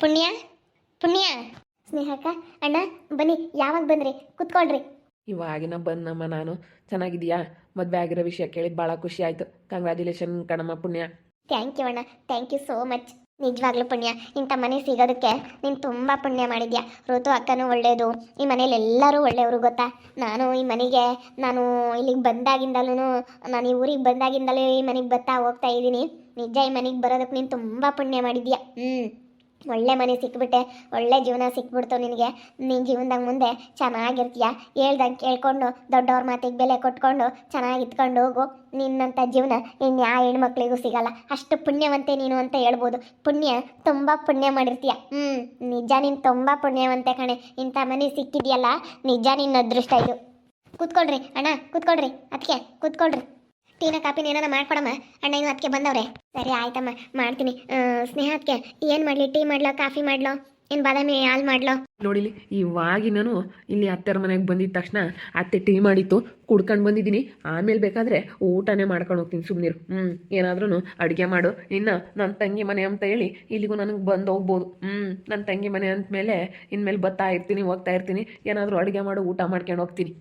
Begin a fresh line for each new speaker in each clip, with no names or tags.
ಪುಣ್ಯ? ಪುಣ್ಯ? ಸ್ನೇಹಕ್ಕ ಅಣ್ಣ ಬನ್ನಿ ಯಾವಾಗ ಬಂದ್ರಿ? ಕುತ್ಕೊಳ್ರಿ.
ಇವಾಗಿನ ಬಂದಮ್ಮ ನಾನು. ಚೆನ್ನಾಗಿದ್ಯಾ ಮದುವೆ ಆಗಿರೋ ವಿಷಯ ಕೇಳಿ ಭಾಳ ಖುಷಿ ಆಯ್ತು. ಕಂಗ್ರ್ಯಾಚುಲೇಷನ್ ಕಣಮ್ಮ ಪುಣ್ಯ.
ಥ್ಯಾಂಕ್ ಯು ಅಣ್ಣ. ಥ್ಯಾಂಕ್ ಯು ಸೋ ಮಚ್ ನಿಜವಾಗ್ಲೂ ಪುಣ್ಯ. ಇಂಥ ಮನೆ ಸಿಗೋದಕ್ಕೆ ನೀನು ತುಂಬ ಪುಣ್ಯ ಮಾಡಿದ್ಯಾ. ಋತು ಅಕ್ಕನೂ ಒಳ್ಳೆಯದು ಈ ಮನೇಲಿ ಎಲ್ಲರೂ ಒಳ್ಳೆಯವರು ಗೊತ್ತಾ? ನಾನು ಈ ಮನೆಗೆ ನಾನು ಇಲ್ಲಿಗೆ ಬಂದಾಗಿಂದಲೂ ನಾನು ಈ ಊರಿಗೆ ಬಂದಾಗಿಂದಲೂ ಈ ಮನೆಗೆ ಬರ್ತಾ ಹೋಗ್ತಾ ಇದ್ದೀನಿ. ನಿಜ ಈ ಮನೆಗೆ ಬರೋದಕ್ಕೆ ನೀನು ತುಂಬ ಪುಣ್ಯ ಮಾಡಿದ್ಯಾ. ಹ್ಞೂ ಒಳ್ಳೆ ಮನೆ ಸಿಕ್ಬಿಟ್ಟೆ, ಒಳ್ಳೆ ಜೀವನ ಸಿಕ್ಬಿಡ್ತು ನಿನಗೆ. ನಿನ್ನ ಜೀವನದಾಗ ಮುಂದೆ ಚೆನ್ನಾಗಿರ್ತೀಯ? ಹೇಳ್ದಂಗೆ ಕೇಳ್ಕೊಂಡು, ದೊಡ್ಡವ್ರ ಮಾತಿಗೆ ಬೆಲೆ ಕೊಟ್ಕೊಂಡು ಚೆನ್ನಾಗಿ ಇತ್ಕೊಂಡು ಹೋಗು. ನಿನ್ನಂಥ ಜೀವನ ಇನ್ನು ಯಾವ ಹೆಣ್ಮಕ್ಳಿಗೂ ಸಿಗಲ್ಲ. ಅಷ್ಟು ಪುಣ್ಯವಂತೆ ನೀನು ಅಂತ ಹೇಳ್ಬೋದು. ಪುಣ್ಯ ತುಂಬ ಪುಣ್ಯ ಮಾಡಿರ್ತೀಯ. ಹ್ಞೂ ನಿಜ ನೀನು ತುಂಬ ಪುಣ್ಯವಂತೆ ಕಣೆ. ಇಂಥ ಮನೆ ಸಿಕ್ಕಿದೆಯಲ್ಲ, ನಿಜ ನಿನ್ನ ಅದೃಷ್ಟ ಇದು. ಕೂತ್ಕೊಳ್ರಿ ಅಣ್ಣ, ಕೂತ್ಕೊಳ್ರಿ. ಅದಕ್ಕೆ ಕೂತ್ಕೊಳ್ರಿ. ಟೀನ ಕಾಪಿನ ಏನಾರ ಮಾಡ್ಕೊಡಮ್ಮ. ಅಣ್ಣ ಇನ್ನು ಅದಕ್ಕೆ ಬಂದವ್ರೆ. ಸರಿ ಆಯ್ತಮ್ಮ, ಮಾಡ್ತೀನಿ. ಸ್ನೇಹ ಅದಕ್ಕೆ ಏನು ಮಾಡಲಿ? ಟೀ ಮಾಡ್ಲೋ, ಕಾಫಿ ಮಾಡ್ಲೋ? ಏನು ಬಾದಾಮಿ ಹಾಲು ಮಾಡ್ಲೋ?
ನೋಡಿಲಿ, ಇವಾಗಿನೂ ಇಲ್ಲಿ ಅತ್ತೆರ ಮನೆಗೆ ಬಂದಿದ್ದ ತಕ್ಷಣ ಅತ್ತೆ ಟೀ ಮಾಡಿತ್ತು, ಕುಡ್ಕೊಂಡು ಬಂದಿದ್ದೀನಿ. ಆಮೇಲೆ ಬೇಕಾದರೆ ಊಟನೇ ಮಾಡ್ಕೊಂಡು ಹೋಗ್ತೀನಿ ಸುಮ್ಮನಿರು ಹ್ಞೂ ಏನಾದ್ರೂ ಅಡುಗೆ ಮಾಡು. ಇನ್ನು ನನ್ನ ತಂಗಿ ಮನೆ ಅಂತ ಹೇಳಿ ಇಲ್ಲಿಗೂ ನನಗೆ ಬಂದು ಹೋಗ್ಬೋದು. ಹ್ಞೂ ನನ್ನ ತಂಗಿ ಮನೆ ಅಂದಮೇಲೆ ಇನ್ಮೇಲೆ ಬತ್ತಾ ಇರ್ತೀನಿ, ಹೋಗ್ತಾ ಇರ್ತೀನಿ. ಏನಾದರೂ ಅಡುಗೆ ಮಾಡು, ಊಟ ಮಾಡ್ಕೊಂಡು ಹೋಗ್ತೀನಿ.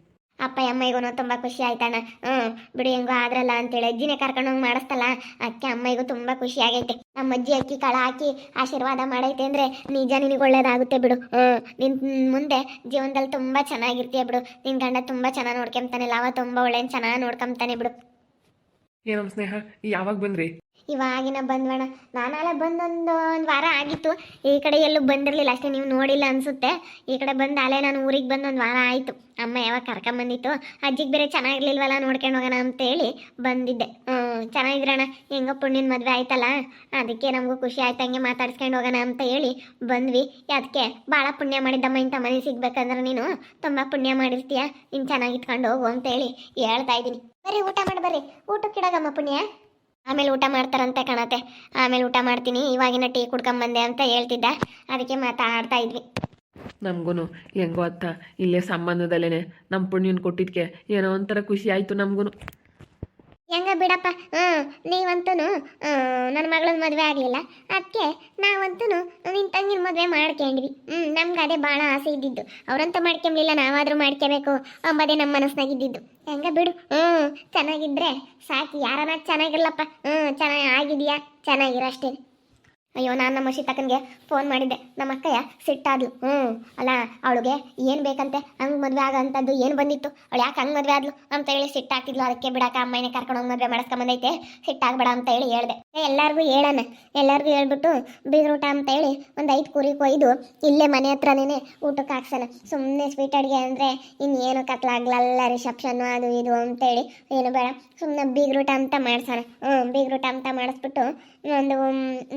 ಅಪ್ಪ ಅಮ್ಮಯ್ಗೂ ತುಂಬ ಖುಷಿ ಆಯ್ತಣ್ಣ. ಹ್ಞೂ ಬಿಡು, ಹೆಂಗೋ ಆದ್ರಲ್ಲ ಅಂತೇಳಿ. ಅಜ್ಜಿನೇ ಕರ್ಕೊಂಡು ಹೋಗಿ ಮಾಡಿಸ್ತಲ್ಲ. ಅಕ್ಕಿ ಅಮ್ಮಯ್ಗೂ ತುಂಬ ಖುಷಿ ಆಗೈತೆ. ನಮ್ಮ ಅಜ್ಜಿ ಅಕ್ಕಿ, ಕಳ ಹಾಕಿ ಆಶೀರ್ವಾದ ಮಾಡೈತೆ ಅಂದರೆ ನಿಜ ನಿನಗೆ ಒಳ್ಳೇದಾಗುತ್ತೆ ಬಿಡು. ಹ್ಞೂ ನಿನ್ ಮುಂದೆ ಜೀವನದಲ್ಲಿ ತುಂಬ ಚೆನ್ನಾಗಿರ್ತೀಯ ಬಿಡು. ನಿನ್ ಗಂಡ ತುಂಬ ಚೆನ್ನಾಗಿ ನೋಡ್ಕೊಂತಾನೆ ಲಾವ ತುಂಬ ಒಳ್ಳೆ ಚೆನ್ನಾಗಿ ನೋಡ್ಕೊಂತಾನೆ ಬಿಡು.
ಏನಮ್ಮ ಸ್ನೇಹ? ಯಾವಾಗ ಬಂದ್ರಿ?
ಇವಾಗಿನ ಬಂದ್ವಣ ನಾನಲ್ಲ ಬಂದೊಂದು ಒಂದು ವಾರ ಆಗಿತ್ತು. ಈ ಕಡೆ ಎಲ್ಲೂ ಬಂದಿರಲಿಲ್ಲ. ಅಷ್ಟೇ ನೀವು ನೋಡಿಲ್ಲ ಅನಿಸುತ್ತೆ. ಈ ಕಡೆ ಬಂದು ಅಲೆ ನಾನು ಊರಿಗೆ ಬಂದು ಒಂದು ವಾರ ಆಯಿತು. ಅಮ್ಮ ಯಾವಾಗ ಕರ್ಕೊಂಬಂದಿತ್ತು ಅಜ್ಜಿಗೆ ಬೇರೆ ಚೆನ್ನಾಗಿರ್ಲಿಲ್ವಲ್ಲ ನೋಡ್ಕೊಂಡು ಹೋಗೋಣ ಅಂತೇಳಿ ಬಂದಿದ್ದೆ. ಹ್ಞೂ ಚೆನ್ನಾಗಿದ್ರಣ ಹೆಂಗೋ ಪುಣ್ಯನ ಮದುವೆ ಆಯ್ತಲ್ಲ. ಅದಕ್ಕೆ ನಮಗೂ ಖುಷಿ ಆಯ್ತು. ಹಂಗೆ ಮಾತಾಡ್ಸ್ಕೊಂಡು ಹೋಗೋಣ ಅಂತ ಹೇಳಿ ಬಂದ್ವಿ. ಅದಕ್ಕೆ ಭಾಳ ಪುಣ್ಯ ಮಾಡಿದ್ದಮ್ಮ. ಇಂಥ ಮನೆ ಸಿಗ್ಬೇಕಂದ್ರೆ ನೀನು ತುಂಬ ಪುಣ್ಯ ಮಾಡಿರ್ತೀಯ. ನೀನು ಚೆನ್ನಾಗಿ ಇಟ್ಕೊಂಡು ಹೋಗು ಅಂತೇಳಿ ಹೇಳ್ತಾ ಇದ್ದೀನಿ. ಬರ್ರಿ, ಊಟ ಮಾಡಿ, ಬರ್ರಿ. ಊಟಕ್ಕಿಡಗಮ್ಮ ಪುಣ್ಯ? ಆಮೇಲೆ ಊಟ ಮಾಡ್ತಾರಂತೆ ಕಣತೆ. ಆಮೇಲೆ ಊಟ ಮಾಡ್ತೀನಿ, ಇವಾಗಿನ ಟೀ ಕುಡ್ಕೊಂಬಂದೆ ಅಂತ ಹೇಳ್ತಿದ್ದ. ಅದಕ್ಕೆ ಮಾತಾಡ್ತಾ ಇದ್ವಿ.
ನಮಗೂ ಹೆಂಗೋ ಅತ್ತ, ಇಲ್ಲೇ ಸಂಬಂಧದಲ್ಲೇ ನಮ್ಮ ಪುಣ್ಯನ ಕೊಟ್ಟಿದ್ದಕ್ಕೆ ಏನೋ ಒಂಥರ ಖುಷಿ ಆಯಿತು ನಮಗೂ
ಹೆಂಗ ಬಿಡಪ್ಪ? ಹ್ಞೂ ನೀವಂತೂ ನನ್ನ ಮಗಳ ಮದುವೆ ಆಗಲಿಲ್ಲ. ಅದಕ್ಕೆ ನಾವಂತೂ ನಿನ್ನ ತಂಗಿನ ಮದುವೆ ಮಾಡ್ಕೊಂಡ್ವಿ. ಹ್ಞೂ ನಮ್ಗೆ ಅದೇ ಭಾಳ ಆಸೆ ಇದ್ದಿದ್ದು. ಅವರಂತ ಮಾಡ್ಕೊಂಬ್ಲಿಲ್ಲ, ನಾವಾದರೂ ಮಾಡ್ಕೋಬೇಕು ಅಂಬದೇ ನಮ್ಮ ಮನಸ್ಸಿನಾಗ ಇದ್ದಿದ್ದು. ಹೆಂಗ ಬಿಡು, ಹ್ಞೂ, ಚೆನ್ನಾಗಿದ್ರೆ ಸಾಕು. ಯಾರನ್ನ ಚೆನ್ನಾಗಿರ್ಲಪ್ಪ. ಹ್ಞೂ, ಚೆನ್ನಾಗಿ ಆಗಿದೆಯಾ? ಚೆನ್ನಾಗಿರೋ ಅಷ್ಟೇ. ಅಯ್ಯೋ, ನಾನು ನಮ್ಮ ತಕ್ಕನಿಗೆ ಫೋನ್ ಮಾಡಿದ್ದೆ. ನಮ್ಮ ಅಕ್ಕಯ್ಯ ಸಿಟ್ಟಾದ್ಲು ಹ್ಞೂ ಅಲ್ಲ, ಅವಳಿಗೆ ಏನು ಬೇಕಂತೆ? ಹಂಗೆ ಮದುವೆ ಆಗೋಂಥದ್ದು ಏನು ಬಂದಿತ್ತು? ಅವಳು ಯಾಕೆ ಹಂಗೆ ಮದುವೆ ಆದ್ಲು ಅಂತ ಹೇಳಿ ಸಿಟ್ಟಾಕಿದ್ಲು ಅದಕ್ಕೆ ಬಿಡಾಕ ಅಮ್ಮನೇ ಕರ್ಕೊಂಡು ಹೋಗಿ ಮದುವೆ ಮಾಡಿಸ್ಕೊಂಬಂದೈತೆ ಸಿಟ್ಟಾಗಬೇಡ ಅಂತ ಹೇಳಿ ಹೇಳ್ದೆ. ಎಲ್ಲರಿಗೂ ಹೇಳೋಣ. ಎಲ್ಲರಿಗೂ ಹೇಳ್ಬಿಟ್ಟು ಬೀಗ್ರೂಟ ಅಂತ ಹೇಳಿ ಒಂದು ಐದು ಕುರಿ ಕೊಯ್ದು ಇಲ್ಲೇ ಮನೆ ಹತ್ರನೇ ಊಟಕ್ಕೆ ಹಾಕ್ಸೋಣ. ಸುಮ್ಮನೆ ಸ್ವೀಟ್ ಅಡುಗೆ ಅಂದರೆ ಇನ್ನೇನು ಕತ್ಲಾಗ್ಲಲ್ಲ ರಿಸೆಪ್ಷನ್ನು ಅದು ಇದು ಅಂತೇಳಿ ಏನು ಬೇಡ ಸುಮ್ಮನೆ ಬೀಗ್ರೂಟ ಅಂತ ಮಾಡ್ಸೋಣ. ಹ್ಞೂ ಬೀಗ್ರೂಟ ಅಂತ ಮಾಡಿಸ್ಬಿಟ್ಟು ಒಂದು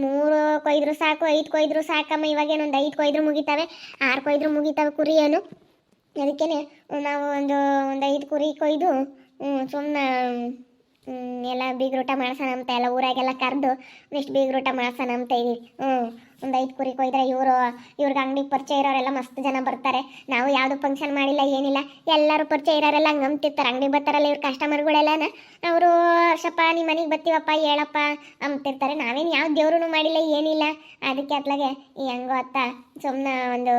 ಮೂರು ಕೊಯ್ದ್ರು ಸಾಕು, ಐದು ಕೊಯ್ದ್ರು ಸಾಕಮ್ಮ ಇವಾಗೇನು ಒಂದು ಐದು ಕೊಯ್ದ್ರು ಮುಗಿತಾವೆ. ಆರು ಕೊಯ್ದ್ರು ಮುಗಿತಾವೆ ಕುರಿ ಏನು ಅದಕ್ಕೇ ನಾವು ಒಂದು ಒಂದು ಐದು ಕುರಿ ಕೊಯ್ದು ಸುಮ್ಮನೆ ಎಲ್ಲ ಬೀಗ್ರೂಟ ಮಾಡ್ಸೋಣ ಅಂತ ಎಲ್ಲ ಊರಾಗೆಲ್ಲ ಕರೆದು, ನೆಕ್ಸ್ಟ್ ಬೀಗ್ರೂಟ ಮಾಡ್ಸೋಣ ಅಂತ ಇದೀವಿ ಹ್ಞೂ ಒಂದು ಐದು ಕುರಿ ಕೊಯ್ದ್ರೆ ಇವರು, ಇವ್ರಿಗೆ ಅಂಗಡಿ ಪರಿಚಯ ಇರೋರೆಲ್ಲ ಮಸ್ತ್ ಜನ ಬರ್ತಾರೆ. ನಾವು ಯಾವುದು ಫಂಕ್ಷನ್ ಮಾಡಿಲ್ಲ, ಏನಿಲ್ಲ. ಎಲ್ಲರೂ ಪರಿಚಯ ಇರೋರೆಲ್ಲ ಹಂಗೆ ಅಂತಿರ್ತಾರೆ ಅಂಗಡಿ ಬರ್ತಾರಲ್ಲ ಇವ್ರ ಕಸ್ಟಮರ್ಗಳೆಲ್ಲನ ಅವರು ಹರ್ಷಪ್ಪ ನಿಮ್ಮ ಮನೆಗೆ ಬರ್ತೀವಪ್ಪ, ಹೇಳಪ್ಪ ಅಂತಿರ್ತಾರೆ ನಾವೇನು ಯಾವ ದೇವ್ರೂ ಮಾಡಿಲ್ಲ, ಏನಿಲ್ಲ. ಅದಕ್ಕೆ ಅತ್ಲಾಗೆ, ಈ ಹೆಂಗೋ ಅತ್ತ ಸುಮ್ಮನೆ ಒಂದು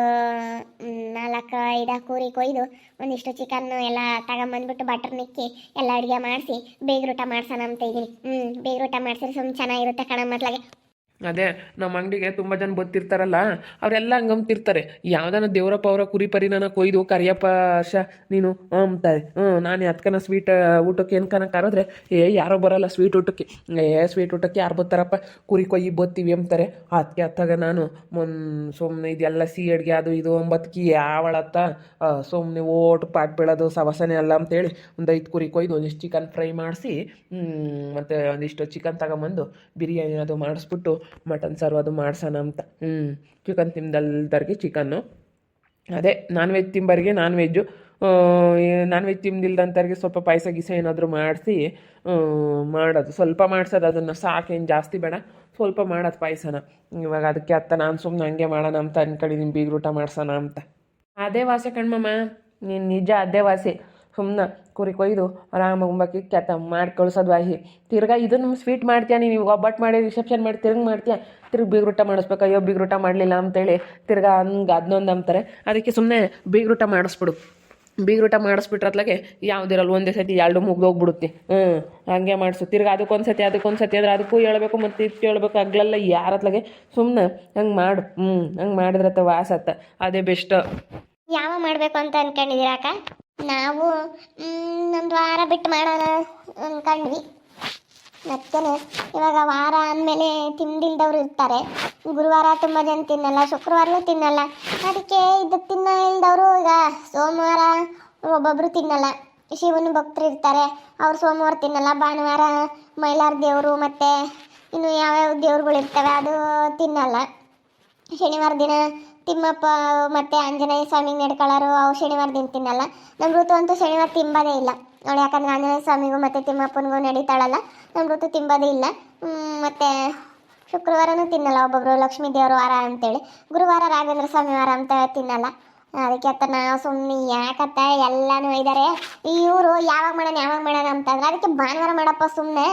ನಾಲ್ಕು, ಐದು ಕೂರಿ ಕೊಯ್ದು, ಒಂದಿಷ್ಟು ಚಿಕನ್ ಎಲ್ಲ ತಗೊಂಬಂದ್ಬಿಟ್ಟು ಬಟರ್ ನಿಕ್ಕಿ ಎಲ್ಲ ಅಡುಗೆ ಮಾಡಿಸಿ ಊಟ ಮಾಡ್ಸೋಣ ಅಂತ ಇದ್ದೀನಿ ಹ್ಞೂ ಬೇಗರೂಟ ಮಾಡಿಸಿದ್ರೆ ಸುಮ್ಮನೆ ಚೆನ್ನಾಗಿರುತ್ತೆ ಕಣ ಮತ್ಲಾಗೆ
ಅದೇ ನಮ್ಮ ಅಂಗಡಿಗೆ ತುಂಬ ಜನ ಬರ್ತಿರ್ತಾರಲ್ಲ, ಅವರೆಲ್ಲ ಹಂಗಂಬ್ತಿರ್ತಾರೆ ಯಾವ್ದಾನ ದೇವರಪ್ಪ ಅವರ ಕುರಿ ಪರಿನಾನ ಕೊಯ್ದು, ಕರಿಯಪ್ಪ ಶ, ನೀನು ಅಂಬ್ತಾರೆ ಹ್ಞೂ ನಾನು ಅತ್ಕನ ಸ್ವೀಟ್ ಊಟಕ್ಕೆ ಏನ್ಕನ ಕರೆದ್ರೆ ಏ, ಯಾರೋ ಬರಲ್ಲ ಸ್ವೀಟ್ ಊಟಕ್ಕೆ. ಏ ಸ್ವೀಟ್ ಊಟಕ್ಕೆ ಯಾರು ಬರ್ತಾರಪ್ಪ? ಕುರಿ ಕೊಯ್ಯಿ ಬತ್ತೀವಿ ಅಂತಾರೆ ಅದಕ್ಕೆ ಅತ್ತಾಗ ನಾನು, ಮೊನ್ ಸುಮ್ಮನೆ ಇದೆಲ್ಲ ಸಿಹಿ ಅಡುಗೆ ಅದು ಇದು ಒಂಬತ್ತಕ್ಕೆ ಯಾವಳತ್ತ ಸುಮ್ಮನೆ ಓಟು ಪಾಟ್ ಬೀಳೋದು, ಸವಸನೆ ಅಲ್ಲ ಅಂತೇಳಿ ಒಂದು ಐದು ಕುರಿ ಕೊಯ್ದು, ಒಂದಿಷ್ಟು ಚಿಕನ್ ಫ್ರೈ ಮಾಡಿಸಿ ಮತ್ತು ಒಂದಿಷ್ಟು ಚಿಕನ್ ತಗೊಂಬಂದು, ಬಿರಿಯಾನಿ ಅದು ಮಾಡಿಸ್ಬಿಟ್ಟು ಮಟನ್ ಸಾರು ಅದು ಮಾಡ್ಸೋಣ ಅಂತ. ಹ್ಞೂ ಚಿಕನ್ ತಿಂದಲ್ದವ್ರಿಗೆ ಚಿಕನ್ನು ಅದೇ ನಾನ್ ವೆಜ್ ತಿಂಬರಿಗೆ ನಾನ್ ವೆಜ್ಜು ನಾನ್ ವೆಜ್ ತಿಂದಿಲ್ದಂಥವ್ರಿಗೆ ಸ್ವಲ್ಪ ಪಾಯಸ ಗೀಸ ಏನಾದರೂ ಮಾಡಿಸಿ ಮಾಡೋದು. ಸ್ವಲ್ಪ ಮಾಡ್ಸೋದು, ಅದನ್ನು ಸಾಕೇನು ಜಾಸ್ತಿ ಬೇಡ. ಸ್ವಲ್ಪ ಮಾಡೋದು ಪಾಯಸನ. ಇವಾಗ ಅದಕ್ಕೆ ಅತ್ತ ನಾನು ಸುಮ್ಮನೆ ಹಂಗೆ ಮಾಡೋಣ ಅಂತ ಅನ್ಕೊಂಡಿದ್ದೀನಿ ಬೀಗ್ರೂಟ ಮಾಡ್ಸೋಣ ಅಂತ. ಅದೇ ವಾಸೆ ಕಣ್ಮಮ್ಮ. ನೀನು ನಿಜ ಅದೇ ವಾಸಿ. ಸುಮ್ಮನೆ ಕುರಿ ಕೊಯ್ದು ಆರಾಮಾಗಿ ಉಂಬಾಕಿ ಕೆತ್ತ ಮಾಡಿ ಕಳ್ಸೋದು ವಾಹಿ ತಿರ್ಗಾ ಇದನ್ನು ಸ್ವೀಟ್ ಮಾಡ್ತೀಯ ನೀನು ಒಬ್ಬಟ್ಟು ಮಾಡಿ ರಿಸೆಪ್ಷನ್ ಮಾಡಿ ತಿರ್ಗಿ ಮಾಡ್ತೀಯ? ತಿರ್ಗಿ ಬೀಗ್ರೂಟ ಮಾಡಿಸ್ಬೇಕು. ಅಯ್ಯೋ ಬೀಗ್ರೂಟ ಮಾಡಲಿಲ್ಲ ಅಂತೇಳಿ ತಿರ್ಗಾ ಹಂಗೆ ಅದನ್ನೊಂದು ಅಂತಾರೆ ಅದಕ್ಕೆ ಸುಮ್ಮನೆ ಬೀಗ್ರೂಟ ಮಾಡಿಸ್ಬಿಡು. ಬೀಗ್ರೂಟ ಮಾಡಿಸ್ಬಿಟ್ರತ್ಲಾಗೆ ಯಾವುದಿರಲ್ಲ ಒಂದೇ ಸತಿ ಎರಡು ಮುಗ್ದೋಗ್ಬಿಡುತ್ತೆ. ಹ್ಞೂ ಹಂಗೆ ಮಾಡಿಸು. ತಿರ್ಗಿ ಅದಕ್ಕೊಂದು ಸತಿ ಅದಕ್ಕೊಂದು ಸತಿ ಅಂದ್ರೆ ಅದಕ್ಕೂ ಹೇಳ್ಬೇಕು ಮತ್ತು ಇದಕ್ಕೆ ಹೇಳ್ಬೇಕು. ಆಗ್ಲೆಲ್ಲ ಯಾರತ್ಲಾಗೆ ಸುಮ್ಮನೆ ಹಂಗೆ ಮಾಡು. ಹ್ಞೂ ಹಂಗೆ ಮಾಡಿದ್ರತ್ತ ವಾಸತ್ತ. ಅದೇ ಬೆಸ್ಟ್.
ಯಾವ ಮಾಡಬೇಕು ಅಂತ ಅನ್ಕೊಂಡಿದ್ದೀರಾ ಅಕ್ಕ? ನಾವು ಒಂದು ವಾರ ಬಿಟ್ಟು ಮಾಡೋಣ ಅನ್ಕೊಂಡ್ವಿ. ಮತ್ತೆ ಇವಾಗ ವಾರ ಅಂದಮೇಲೆ ತಿಂಡಿಲ್ದವ್ರು ಇರ್ತಾರೆ. ಗುರುವಾರ ತುಂಬ ಜನ ತಿನ್ನಲ್ಲ, ಶುಕ್ರವಾರನೂ ತಿನ್ನಲ್ಲ. ಅದಕ್ಕೆ ಇದು ತಿನ್ನ ಇಲ್ದವರು ಈಗ ಸೋಮವಾರ ಒಬ್ಬೊಬ್ರು ತಿನ್ನಲ್ಲ. ಶಿವನ ಭಕ್ತರು ಇರ್ತಾರೆ, ಅವ್ರು ಸೋಮವಾರ ತಿನ್ನಲ್ಲ. ಭಾನುವಾರ ಮೈಲಾರ ದೇವರು ಮತ್ತು ಇನ್ನು ಯಾವ್ಯಾವ ದೇವ್ರುಗಳು ಇರ್ತವೆ ಅದು ತಿನ್ನಲ್ಲ. ಶನಿವಾರ ದಿನ ತಿಮ್ಮಪ್ಪ, ಮತ್ತು ಆಂಜನೇಯ ಸ್ವಾಮಿ ನಡ್ಕೊಳ್ಳೋರು ಅವು ಶನಿವಾರ ದಿನ ತಿನ್ನಲ್ಲ. ನಮ್ಮ ಋತು ಅಂತೂ ಶನಿವಾರ ತಿಂಬೋದೇ ಇಲ್ಲ. ನೋಡಿ, ಯಾಕಂದ್ರೆ ಆಂಜನೇಯ ಸ್ವಾಮಿಗೂ ಮತ್ತು ತಿಮ್ಮಪ್ಪನಿಗೂ ನಡೀತಾಳಲ್ಲ ನಮ್ಮ ಋತು ತಿಂಬೋದೇ ಇಲ್ಲ. ಮತ್ತು ಮತ್ತೆ ಶುಕ್ರವಾರನೂ ತಿನ್ನಲ್ಲ ಒಬ್ಬೊಬ್ಬರು ಲಕ್ಷ್ಮೀ ದೇವರು ವಾರ ಅಂತೇಳಿ. ಗುರುವಾರ ರಾಘವೇಂದ್ರ ಸ್ವಾಮಿ ವಾರ ಅಂತ ತಿನ್ನಲ್ಲ. ಅದಕ್ಕೆ ಅತ್ತ ಸುಮ್ಮನೆ ಯಾಕತ್ತ ಎಲ್ಲಾನು ಇದ್ದಾರೆ ಇವರು ಯಾವಾಗ ಮಾಡೋಣ ಯಾವಾಗ ಮಾಡೋಣ ಅಂತಂದ್ರೆ ಅದಕ್ಕೆ ಭಾನುವಾರ ಮಾಡಪ್ಪ ಸುಮ್ಮನೆ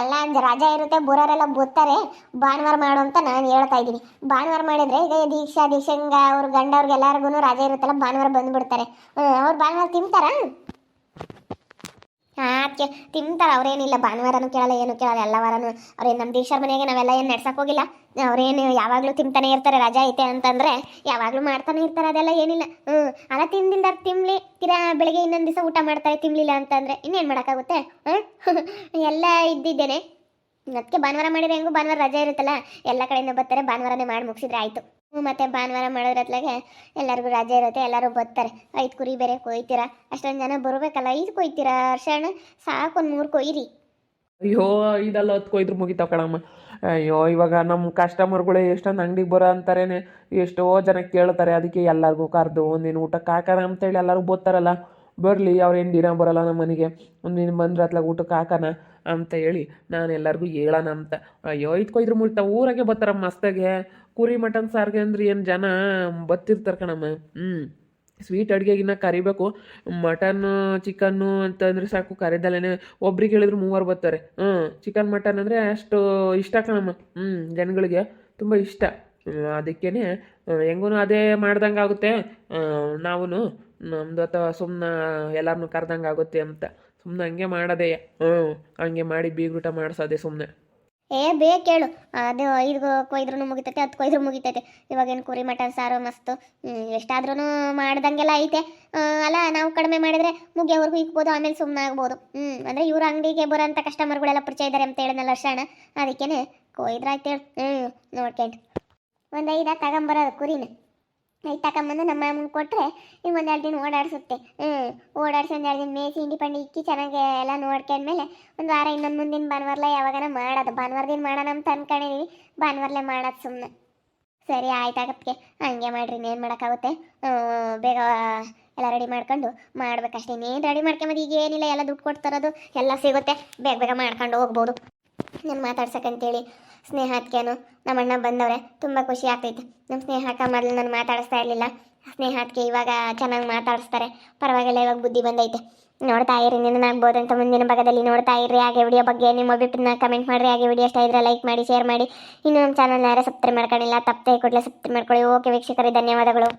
ಎಲ್ಲ ರಾಜಾ ಇರುತ್ತೆ, ಬುರರೆಲ್ಲ ಬರ್ತಾರೆ, ಭಾನುವಾರ ಮಾಡು ಅಂತ ನಾನು ಹೇಳ್ತಾ ಇದ್ದೀನಿ. ಭಾನುವಾರ ಮಾಡಿದ್ರೆ ಈಗ ದೀಕ್ಷಾ, ದೀಕ್ಷಂಗ ಅವ್ರ ಗಂಡವ್ರಿಗೆ ಎಲ್ಲರಿಗೂ ರಜೆ ಇರುತ್ತಲ್ಲ, ಭಾನುವಾರ ಬಂದ್ಬಿಡ್ತಾರೆ. ಅವ್ರು ಭಾನುವಾರ ತಿಂತಾರಾ? ಅದಕ್ಕೆ ತಿಂತಾರೆ, ಅವ್ರೇನಿಲ್ಲ ಭಾನುವಾರನೂ ಕೇಳಲ್ಲ, ಏನು ಕೇಳಲ್ಲ, ಎಲ್ಲ ವಾರನೂ. ಅವ್ರೇನು ನಮ್ಮ ದೀಕ್ಷರ ಮನೆಗೆ ನಾವೆಲ್ಲ ಏನು ನಡ್ಸಕ್ ಹೋಗಿಲ್ಲ. ಅವ್ರೇನು ಯಾವಾಗಲೂ ತಿಂತಾನೆ ಇರ್ತಾರೆ, ರಜಾ ಐತೆ ಅಂತಂದ್ರೆ ಯಾವಾಗಲೂ ಮಾಡ್ತಾನೆ ಇರ್ತಾರೆ, ಅದೆಲ್ಲ ಏನಿಲ್ಲ. ಹ್ಞೂ ಅಲ್ಲ ತಿಂದಿಂದ ತಿನ್ಲಿ ತಿರಾ ಬೆಳಗ್ಗೆ ಇನ್ನೊಂದು ದಿವಸ ಊಟ ಮಾಡ್ತಾರೆ ತಿನ್ಲಿಲ್ಲ ಅಂತಂದ್ರೆ ಇನ್ನೇನು ಮಾಡೋಕ್ಕಾಗುತ್ತೆ? ಹ್ಞೂ ಎಲ್ಲ ಇದ್ದಿದ್ದೇನೆ. ಅದಕ್ಕೆ ಭಾನುವಾರ ಮಾಡಿದ್ರೆ ಹೆಂಗೂ ಭಾನುವಾರ ರಜೆ ಇರುತ್ತಲ್ಲ, ಎಲ್ಲ ಕಡೆಯಿಂದ ಬರ್ತಾರೆ, ಭಾನುವಾರನೇ ಮಾಡಿ ಮುಗಿಸಿದ್ರೆ ಆಯಿತು. ಮತ್ತೆ ಭಾನುವಾರ ಮಾಡೋದ್ರತ್ಲಾಗೆ ಎಲ್ಲರಿಗೂ ರಜೆ ಇರುತ್ತೆ, ಎಲ್ಲರೂ ಬರ್ತಾರೆ. ಐದು ಕುರಿ ಬೇರೆ ಕೊಯ್ತೀರಾ? ಅಷ್ಟೊಂದು ಜನ ಬರಬೇಕಲ್ಲ, ಐದು ಕೊಯ್ತೀರಾ ಅರ್ಷಣ ಸಾಕು ಒಂದು ಮೂರು ಕೊಯ್ರಿ.
ಅಯ್ಯೋ, ಇದೆಲ್ಲ ಹತ್ತು ಕೊಯ್ದ್ರು ಮುಗಿತಾವ ಕಣಮ್ಮ. ಅಯ್ಯೋ, ಇವಾಗ ನಮ್ಮ ಕಸ್ಟಮರ್ಗಳು ಎಷ್ಟೊಂದು ಅಂಗಡಿಗೆ ಬರೋ ಅಂತಾರೇನೆ. ಎಷ್ಟೋ ಜನ ಕೇಳ್ತಾರೆ, ಅದಕ್ಕೆ ಎಲ್ಲರಿಗೂ ಕರೆದು ಒಂದಿನ ಊಟಕ್ಕೆ ಹಾಕೋಣ ಅಂತೇಳಿ ಎಲ್ಲರೂ ಬೋತಾರಲ್ಲ ಬರಲಿ ಅವ್ರೇನು ದಿನ ಬರೋಲ್ಲ ನಮ್ಮ ಮನೆಗೆ. ಒಂದಿನ ಬಂದ್ರೆ ಅತ್ಲಾಗ ಊಟಕ್ಕೆ ಹಾಕೋಣ ಅಂತ ಹೇಳಿ ನಾನು ಎಲ್ಲರಿಗೂ ಹೇಳೋಣ ಅಂತ. ಅಯ್ಯೋ ಇದು ಕೊಯ್ದ್ರು ಮುಳ್ತಾ ಊರಾಗೆ ಬರ್ತಾರ ಮಸ್ತಾಗೆ. ಕುರಿ ಮಟನ್ ಸಾರಿಗೆ ಅಂದ್ರೆ ಏನು ಜನ ಬತ್ತಿರ್ತಾರೆ ಕಣಮ್ಮ. ಹ್ಞೂ ಸ್ವೀಟ್ ಅಡುಗೆಗಿನ್ನ ಕರಿಬೇಕು. ಮಟನ್ನು ಚಿಕನ್ನು ಅಂತಂದರೆ ಸಾಕು ಕರೆದಲ್ಲೇ ಒಬ್ರಿಗೆ ಹೇಳಿದ್ರು ಮೂವರು ಬರ್ತಾರೆ. ಹ್ಞೂ ಚಿಕನ್, ಮಟನ್ ಅಂದರೆ ಅಷ್ಟು ಇಷ್ಟ ಕಣಮ್ಮ. ಹ್ಞೂ ಜನಗಳಿಗೆ ತುಂಬ ಇಷ್ಟ. ಅದಕ್ಕೇ ಹೆಂಗೂ ಅದೇ ಮಾಡ್ದಂಗೆ ಆಗುತ್ತೆ ನಾವು ನಮ್ಮದು ಅಥವಾ ಸುಮ್ಮನೆ ಎಲ್ಲರನ್ನೂ ಕರೆದಂಗೆ ಆಗುತ್ತೆ ಅಂತ. ಸುಮ್ಮನೆ ಹಂಗೆ ಮಾಡೋದೇ. ಹ್ಞೂ ಹಂಗೆ ಮಾಡಿ ಬೀಗ್ರೂಟ ಮಾಡಿಸೋದೆ ಸುಮ್ಮನೆ
ಏ ಬೇಕು ಕೇಳು. ಅದು ಐದು ಕೊಯ್ದ್ರೂ ಮುಗಿತೈತೆ ಹತ್ತು ಕೊಯ್ದ್ರೂ ಮುಗಿತೈತೆ. ಇವಾಗೇನು ಕುರಿ ಮಟನ್, ಸಾರು, ಮಸ್ತು ಎಷ್ಟಾದ್ರೂ ಮಾಡ್ದಂಗೆಲ್ಲ ಐತೆ. ಅಲ್ಲ, ನಾವು ಕಡಿಮೆ ಮಾಡಿದ್ರೆ ಮುಗಿಯೋವರೆಗೂ ಇಕ್ಬೋದು, ಆಮೇಲೆ ಸುಮ್ಮನೆ ಆಗ್ಬೋದು. ಹ್ಞೂ ಅಂದರೆ ಇವ್ರ ಅಂಗಡಿಗೆ ಬರೋಂಥ ಕಸ್ಟಮರ್ಗಳೆಲ್ಲ ಪರಿಚಯ ಇದ್ದಾರೆ ಅಂತ ಹೇಳಿದ್ನಲ್ಲ ಅರ್ಶಣ ಅದಕ್ಕೇನೆ ಕೊಯ್ದ್ರಾಯ್ತು ಹೇಳು. ಹ್ಞೂ ನೋಡ್ಕೊಂಡು ಒಂದು ಐದ ತಗೊಂಬರೋದು ಕುರಿನ. ಐದು ತಗೊಂಬಂದು ನಮ್ಮ ಅಮ್ಮನ ಕೊಟ್ಟರೆ ಈಗ ಒಂದೆರಡು ದಿನ ಓಡಾಡಿಸುತ್ತೆ. ಹ್ಞೂ ಓಡಾಡಿಸಿ ಒಂದೆರಡು ದಿನ ಮೇಸಿ, ಹಿಂಡಿ ಪಂಡಿ ಇಕ್ಕಿ ಚೆನ್ನಾಗಿ ಎಲ್ಲ ನೋಡ್ಕೊಂಡ್ಮೇಲೆ ಒಂದು ವಾರ ಇನ್ನೊಂದು ಮುಂದಿನ ಭಾನುವಾರಲ್ಲ ಯಾವಾಗನ ಮಾಡೋದು. ಭಾನುವಾರ ದಿನ ಮಾಡೋಣ ಅಂತ ಅನ್ಕೊಂಡಿದ್ದೀವಿ ಭಾನುವಾರಲ್ಲೇ ಮಾಡೋದು ಸುಮ್ಮನೆ ಸರಿ ಆಯ್ತಾಗತ್ತೆ ಹಂಗೆ ಮಾಡಿರಿ, ಇನ್ನೇನು ಮಾಡೋಕ್ಕಾಗುತ್ತೆ? ಬೇಗ ಎಲ್ಲ ರೆಡಿ ಮಾಡ್ಕೊಂಡು ಮಾಡ್ಬೇಕಷ್ಟೇ. ಇನ್ನೇನು ರೆಡಿ ಮಾಡ್ಕೊಂಬೋದು, ಈಗ ಏನಿಲ್ಲ, ಎಲ್ಲ ದುಡ್ಡು ಕೊಡ್ತಾರದು ಎಲ್ಲ ಸಿಗುತ್ತೆ. ಬೇಗ ಬೇಗ ಮಾಡ್ಕೊಂಡು ಹೋಗ್ಬೋದು. ನಾನು ಮಾತಾಡ್ಸಕ್ಕಂತೇಳಿ ಸ್ನೇಹತ್ಕೇನು ನಮ್ಮ ಅಣ್ಣ ಬಂದವ್ರೆ, ತುಂಬ ಖುಷಿ ಆಗ್ತೈತೆ. ನಮ್ಮ ಸ್ನೇಹಕ್ಕ ಮೊದಲು ನಾನು ಮಾತಾಡಿಸ್ತಾ ಇರಲಿಲ್ಲ. ಸ್ನೇಹತ್ಗೆ ಇವಾಗ ಚೆನ್ನಾಗಿ ಮಾತಾಡಿಸ್ತಾರೆ. ಪರವಾಗಿಲ್ಲ, ಇವಾಗ ಬುದ್ಧಿ ಬಂದೈತೆ. ನೋಡ್ತಾ ಇರಿ ಆಗ್ಬೋದು ಅಂತ ಮುಂದಿನ ಭಾಗದಲ್ಲಿ ನೋಡ್ತಾ ಇರಿ. ಹಾಗೆ ವಿಡಿಯೋ ಬಗ್ಗೆ ನಿಮ್ಮ ಅಭಿಪ್ರಾಯನ ಕಮೆಂಟ್ ಮಾಡಿರಿ. ಹಾಗೆ ವಿಡಿಯೋ ಇಷ್ಟ ಇದ್ರೆ ಲೈಕ್ ಮಾಡಿ ಶೇರ್ ಮಾಡಿ. ಇನ್ನೂ ನಮ್ಮ ಚಾನಲ್ನ ಯಾರು ಸಬ್ಸ್ಕ್ರೈಬ್ ಮಾಡ್ಕೊಂಡಿಲ್ಲ, ತಪ್ಪದೆ ಕೂಡಲೇ ಸಬ್ಸ್ಕ್ರೈಬ್ ಮಾಡ್ಕೊಳ್ಳಿ. ಓಕೆ ವೀಕ್ಷಕರೇ, ಧನ್ಯವಾದಗಳು.